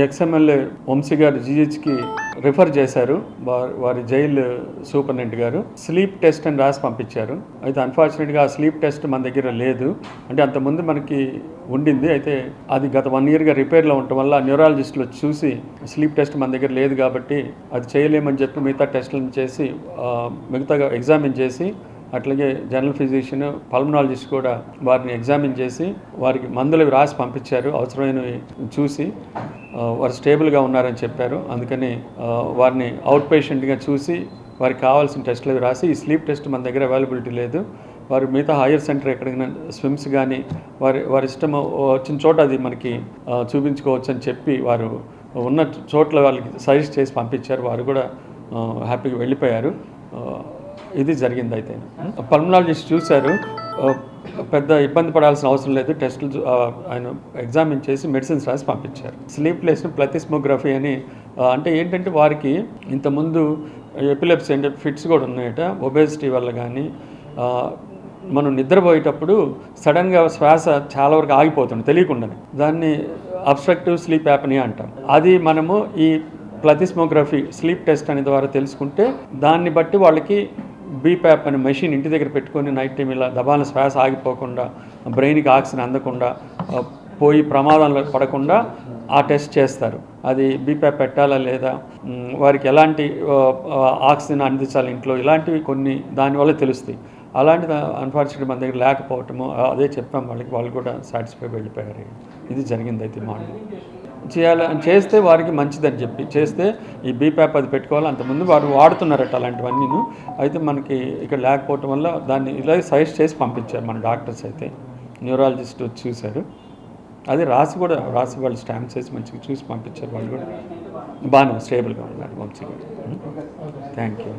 Ex-MLA Vamsi గారు జీహెచ్కి refer చేశారు. వారి వారి జైలు సూపరింటెండెంట్ గారు. స్లీప్ టెస్ట్ అని రాసి పంపించారు. అయితే అన్ఫార్చునేట్గా ఆ స్లీప్ టెస్ట్ మన దగ్గర లేదు. అంటే అంతకుముందు మనకి ఉండింది. అయితే అది గత వన్ ఇయర్గా రిపేర్లో ఉండటం వల్ల న్యూరాలజిస్టులు చూసి స్లీప్ టెస్ట్ మన దగ్గర లేదు కాబట్టి అది చేయలేమని చెప్పి మిగతా టెస్టులను చేసి మిగతా మిగతాగా ఎగ్జామిన్ చేసి అట్లాగే జనరల్ ఫిజిషియన్ పల్మనాలజిస్ట్ కూడా వారిని ఎగ్జామిన్ చేసి వారికి మందులు రాసి పంపించారు అవసరమైనవి చూసి వారు స్టేబుల్గా ఉన్నారని చెప్పారు. అందుకని వారిని అవుట్ పేషెంట్గా చూసి వారికి కావాల్సిన టెస్టులు రాసి ఈ స్లీప్ టెస్ట్ మన దగ్గర అవైలబిలిటీ లేదు. వారు మిగతా హైయర్ సెంటర్ ఎక్కడికైనా స్విమ్స్ కానీ వారి వారి ఇష్టం వచ్చిన చోట అది మనకి చూపించుకోవచ్చు అని చెప్పి వారు ఉన్న చోట్ల వాళ్ళకి సజెస్ట్ చేసి పంపించారు. వారు కూడా హ్యాపీగా వెళ్ళిపోయారు. ఇది జరిగింది అయితే. పల్మనాలజిస్ట్ చూశారు. పెద్ద ఇబ్బంది పడాల్సిన అవసరం లేదు. టెస్టులు ఆయన ఎగ్జామిన్ చేసి మెడిసిన్స్ రాసి పంపించారు. స్లీప్లెస్ ప్లతిస్మోగ్రఫీ అని అంటే ఏంటంటే వారికి ఇంతకుముందు ఎపిలెప్సీ అంటే ఫిట్స్ కూడా ఉన్నాయట. ఒబేసిటీ వల్ల కానీ మనం నిద్రపోయేటప్పుడు సడన్గా శ్వాస చాలా వరకు ఆగిపోతుంది తెలియకుండానే. దాన్ని అబ్స్ట్రక్టివ్ స్లీప్ యాప్ని అంటాం. అది మనము ఈ ప్లతిస్మోగ్రఫీ స్లీప్ టెస్ట్ అనే ద్వారా తెలుసుకుంటే దాన్ని బట్టి వాళ్ళకి బీప్యాప్ అనే మెషిన్ ఇంటి దగ్గర పెట్టుకొని నైట్ టైం ఇలా దబాన శ్వాస ఆగిపోకుండా బ్రెయిన్కి ఆక్సిజన్ అందకుండా పోయి ప్రమాదంలో పడకుండా ఆ టెస్ట్ చేస్తారు. అది బీప్యాప్ పెట్టాలా లేదా? వారికి ఎలాంటి ఆక్సిజన్ అందించాలి ఇంట్లో? ఇలాంటివి కొన్ని దానివల్ల తెలుస్తాయి. అలాంటి అన్ఫార్చునేట్ మన దగ్గర లేకపోవటము అదే చెప్పాం వాళ్ళకి వాళ్ళు కూడా సాటిస్ఫై వెళ్ళిపోయారు. ఇది జరిగింది అయితే మార్నింగ్ చేయాలి చేస్తే వారికి మంచిదని చెప్పి చేస్తే ఈ బీప్యాప్ అది పెట్టుకోవాలి. అంతకుముందు వారు వాడుతున్నారట అలాంటివన్నీ అయితే మనకి ఇక్కడ లేకపోవటం వల్ల దాన్ని ఇలా సజెస్ట్ చేసి పంపించారు మన డాక్టర్స్ అయితే. న్యూరాలజిస్ట్ వచ్చి చూశారు. అది రాసి కూడా రాసి వాళ్ళు స్టాంప్స్ వేసి మంచిగా చూసి పంపించారు వాళ్ళు కూడా. బాగానే స్టేబుల్గా ఉన్నారు వంశీ గారు. Thank you